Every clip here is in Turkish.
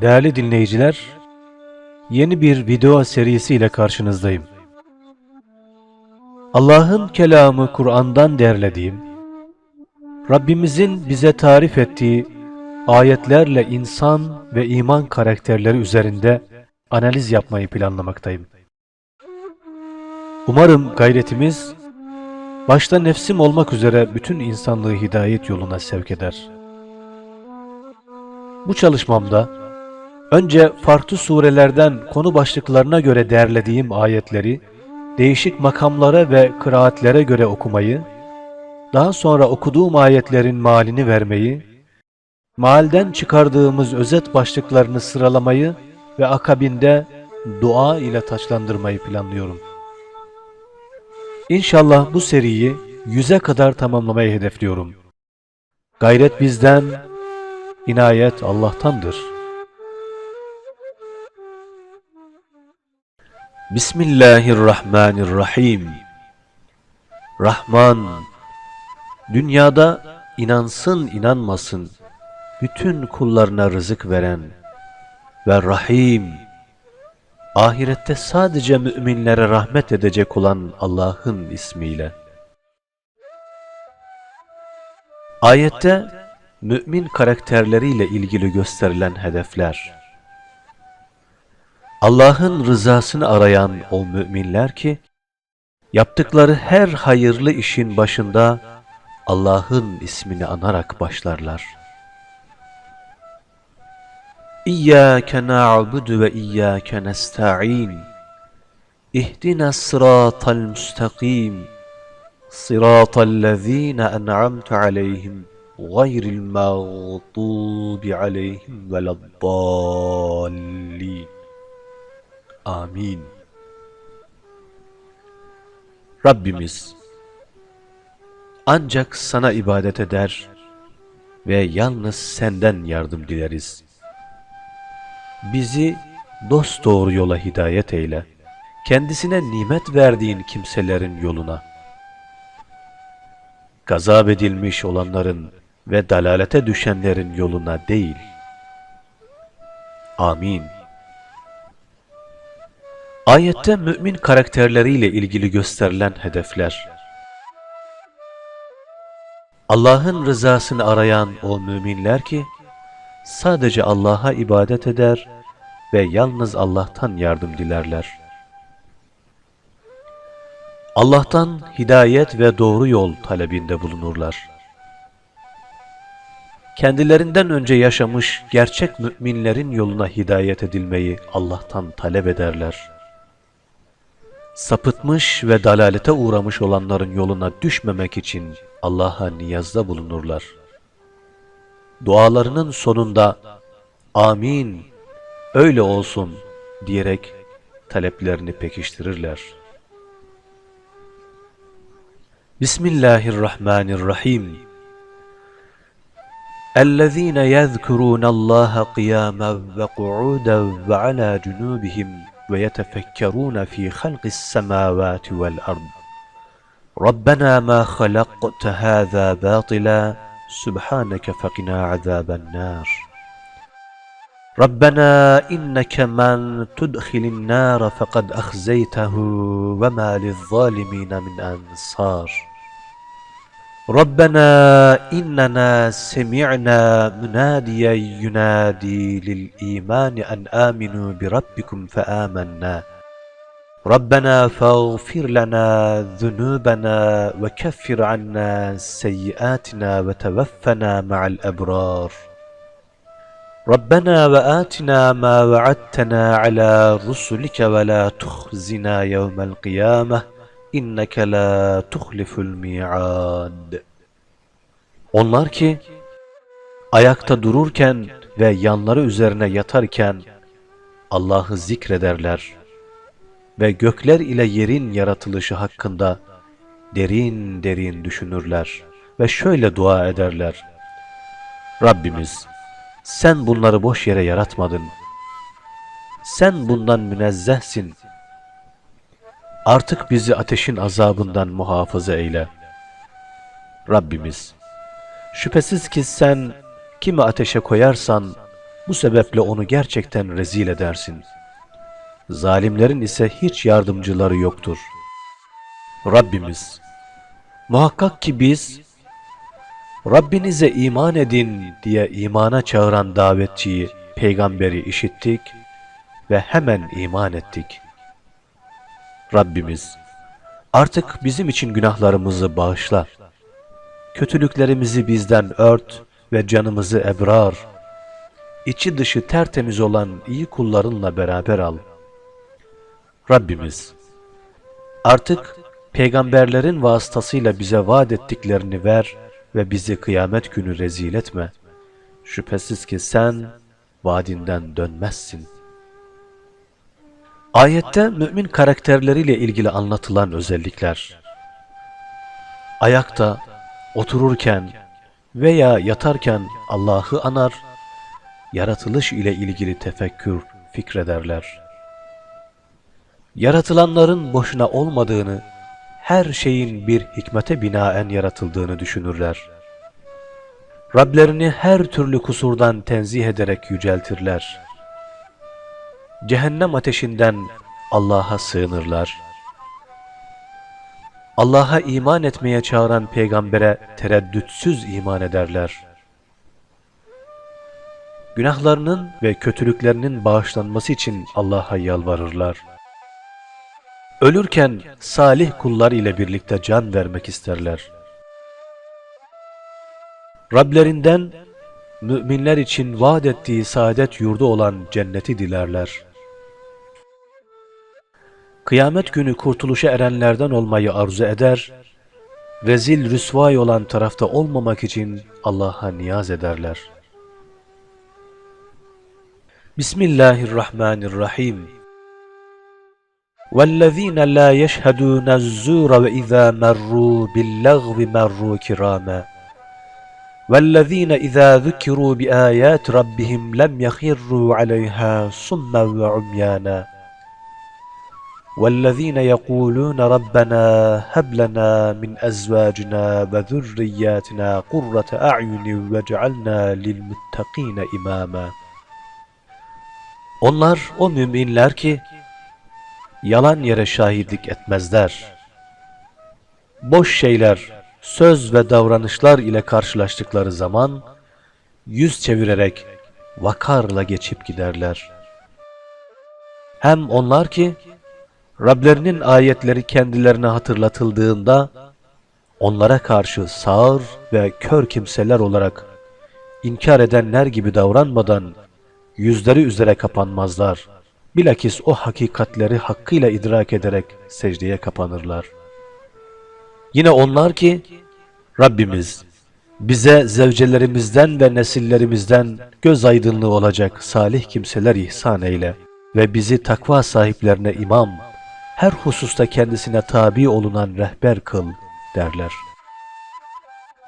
Değerli dinleyiciler, yeni bir video serisi ile karşınızdayım. Allah'ın kelamı Kur'an'dan derlediğim, Rabbimizin bize tarif ettiği ayetlerle insan ve iman karakterleri üzerinde analiz yapmayı planlamaktayım. Umarım gayretimiz, başta nefsim olmak üzere bütün insanlığı hidayet yoluna sevk eder. Bu çalışmamda, önce farklı surelerden konu başlıklarına göre derlediğim ayetleri, değişik makamlara ve kıraatlere göre okumayı, daha sonra okuduğum ayetlerin malini vermeyi, Mealden çıkardığımız özet başlıklarını sıralamayı ve akabinde dua ile taçlandırmayı planlıyorum. İnşallah bu seriyi yüze kadar tamamlamayı hedefliyorum. Gayret bizden, inayet Allah'tandır. Bismillahirrahmanirrahim. Rahman, dünyada inansın inanmasın, bütün kullarına rızık veren ve Rahim, ahirette sadece müminlere rahmet edecek olan Allah'ın ismiyle. Ayette mümin karakterleriyle ilgili gösterilen hedefler. Allah'ın rızasını arayan o müminler ki, yaptıkları her hayırlı işin başında Allah'ın ismini anarak başlarlar. İyyâke na'budu ve iyyâke nesta'in. İhdina sıratal müstakim. Sıratal lezîne en'amte aleyhim. Gayril mağdubi aleyhim veleddallin. Amin. Rabbimiz, ancak sana ibadet eder ve yalnız senden yardım dileriz. Bizi dost doğru yola hidayet eyle. Kendisine nimet verdiğin kimselerin yoluna. Gazap edilmiş olanların ve dalalete düşenlerin yoluna değil. Amin. Ayette mümin karakterleriyle ilgili gösterilen hedefler. Allah'ın rızasını arayan o müminler ki, sadece Allah'a ibadet eder ve yalnız Allah'tan yardım dilerler. Allah'tan hidayet ve doğru yol talebinde bulunurlar. Kendilerinden önce yaşamış gerçek müminlerin yoluna hidayet edilmeyi Allah'tan talep ederler. Sapıtmış ve dalalete uğramış olanların yoluna düşmemek için Allah'a niyazda bulunurlar Dualarının sonunda amin öyle olsun diyerek taleplerini pekiştirirler. Bismillahirrahmanirrahim. اَلَّذ۪ينَ يَذْكُرُونَ اللّٰهَ قِيَامًا وَقُعُودًا وَعَلَى جُنُوبِهِمْ وَيَتَفَكَّرُونَ ف۪ي خَلْقِ السَّمَاوَاتِ وَالْأَرْضِ رَبَّنَا مَا خَلَقْتَ هَذَا بَاطِلًا سُبْحَانَكَ فَقِنَا عَذَابَ النَّارِ. رَبَّنَا إِنَّكَ مَنْ تُدْخِلِ النَّارَ فَقَدْ أَخْزَيْتَهُ وَمَا لِلظَّالِمِينَ مِنْ أَنْصَارٍ. ربنا إننا سمعنا مناديا ينادي للإيمان أن آمنوا بربكم فآمنا. ربنا فاغفر لنا ذنوبنا وكفر عنا سيئاتنا وتوفنا مع الأبرار ربنا وآتنا ما وعدتنا على رسلك ولا تخزنا يوم القيامة inneke la tuhliful mi'ad. Onlar ki ayakta dururken ve yanları üzerine yatarken Allah'ı zikrederler ve gökler ile yerin yaratılışı hakkında derin derin düşünürler ve şöyle dua ederler. Rabbimiz sen bunları boş yere yaratmadın. Sen bundan münezzehsin. Artık bizi ateşin azabından muhafaza eyle. Rabbimiz, şüphesiz ki sen kimi ateşe koyarsan bu sebeple onu gerçekten rezil edersin. Zalimlerin ise hiç yardımcıları yoktur. Rabbimiz, muhakkak ki biz Rabbinize iman edin diye imana çağıran davetçiyi, peygamberi işittik ve hemen iman ettik. Rabbimiz, artık bizim için günahlarımızı bağışla. Kötülüklerimizi bizden ört ve canımızı ebrar, içi dışı tertemiz olan iyi kullarınla beraber al. Rabbimiz, artık peygamberlerin vasıtasıyla bize vaat ettiklerini ver ve bizi kıyamet günü rezil etme. Şüphesiz ki sen vaadinden dönmezsin. Ayette mümin karakterleriyle ilgili anlatılan özellikler. Ayakta, otururken veya yatarken Allah'ı anar, yaratılış ile ilgili tefekkür, fikrederler. Yaratılanların boşuna olmadığını, her şeyin bir hikmete binaen yaratıldığını düşünürler. Rablerini her türlü kusurdan tenzih ederek yüceltirler. Cehennem ateşinden Allah'a sığınırlar. Allah'a iman etmeye çağıran peygambere tereddütsüz iman ederler. Günahlarının ve kötülüklerinin bağışlanması için Allah'a yalvarırlar. Ölürken salih kullar ile birlikte can vermek isterler. Rablerinden müminler için vaat ettiği saadet yurdu olan cenneti dilerler. Kıyamet günü kurtuluşa erenlerden olmayı arzu eder, rezil rüsvay olan tarafta olmamak için Allah'a niyaz ederler. Bismillahirrahmanirrahim. وَالَّذ۪ينَ لَا يَشْهَدُونَ الزُّورَ وَإِذَا مَرُّوا بِاللَّغْوِ مَرُّوا كِرَامًا. وَالَّذ۪ينَ إِذَا ذُكِّرُوا بِآيَاتِ رَبِّهِمْ لَمْ يَخِرُّوا عَلَيْهَا صُمًّا وَعُمْيَانًا. وَالَّذ۪ينَ يَقُولُونَ رَبَّنَا هَبْ لَنَا مِنْ أَزْوَاجِنَا وَذُرِّيَّاتِنَا قُرَّةَ أَعْيُنٍ وَاجْعَلْنَا لِلْمُتَّقِينَ إِمَامًا. Onlar o müminler ki yalan yere şahitlik etmezler. Boş şeyler, söz ve davranışlar ile karşılaştıkları zaman yüz çevirerek vakarla geçip giderler. Hem onlar ki Rablerinin ayetleri kendilerine hatırlatıldığında onlara karşı sağır ve kör kimseler olarak inkar edenler gibi davranmadan yüzleri üzere kapanmazlar. Bilakis o hakikatleri hakkıyla idrak ederek secdeye kapanırlar. Yine onlar ki Rabbimiz bize zevcelerimizden ve nesillerimizden göz aydınlığı olacak salih kimseler ihsan eyle ve bizi takva sahiplerine imam, her hususta kendisine tabi olunan rehber kıl derler.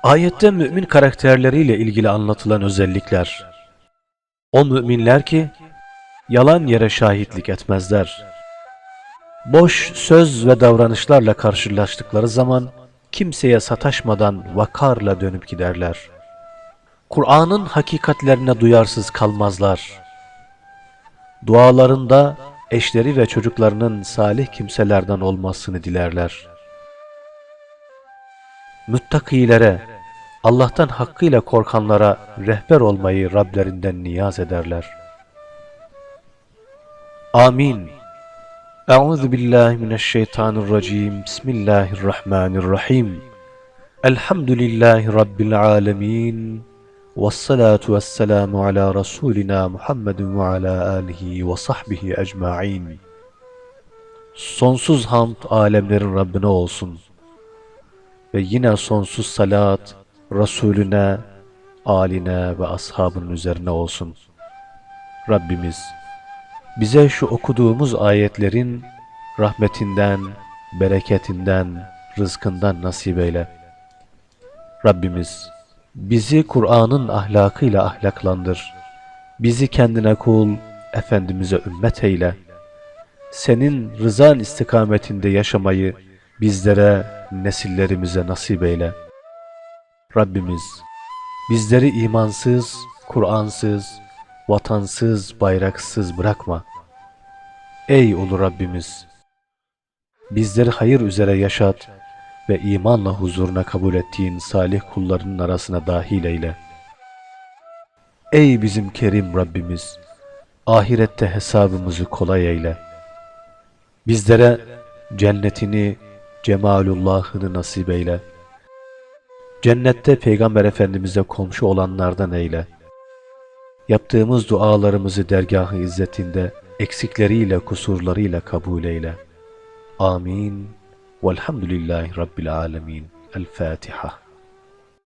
Ayette mümin karakterleriyle ilgili anlatılan özellikler. O müminler ki yalan yere şahitlik etmezler. Boş söz ve davranışlarla karşılaştıkları zaman kimseye sataşmadan vakarla dönüp giderler. Kur'an'ın hakikatlerine duyarsız kalmazlar. Dualarında eşleri ve çocuklarının salih kimselerden olmasını dilerler. Müttakilere, Allah'tan hakkıyla korkanlara rehber olmayı Rablerinden niyaz ederler. Amin. Euzu billahi mineşşeytanirracim. Bismillahirrahmanirrahim. Elhamdülillahi rabbil alamin. Vessalatu vesselamu ala rasulina Muhammedin ve ala alihi ve sahbihi ecmaîn. Sonsuz hamd alemlerin Rabbine olsun. Ve yine sonsuz salat Resulüne, aline ve ashabının üzerine olsun. Rabbimiz bize şu okuduğumuz ayetlerin rahmetinden, bereketinden, rızkından nasip eyle. Rabbimiz bizi Kur'an'ın ahlakıyla ahlaklandır. Bizi kendine kul, Efendimiz'e ümmet eyle. Senin rızan istikametinde yaşamayı bizlere, nesillerimize nasip eyle. Rabbimiz, bizleri imansız, Kur'ansız, vatansız, bayraksız bırakma. Ey ulu Rabbimiz! Bizleri hayır üzere yaşat ve imanla huzuruna kabul ettiğin salih kullarının arasına dahil eyle. Ey bizim kerim Rabbimiz! Ahirette hesabımızı kolay eyle. Bizlere cennetini, cemalullahını nasip eyle. Cennette Peygamber Efendimiz'e komşu olanlardan eyle. Yaptığımız dualarımızı dergahı izzetinde eksikleriyle kusurlarıyla kabul eyle. Amin. Velhamdülillahi Rabbil alemin. El Fatiha.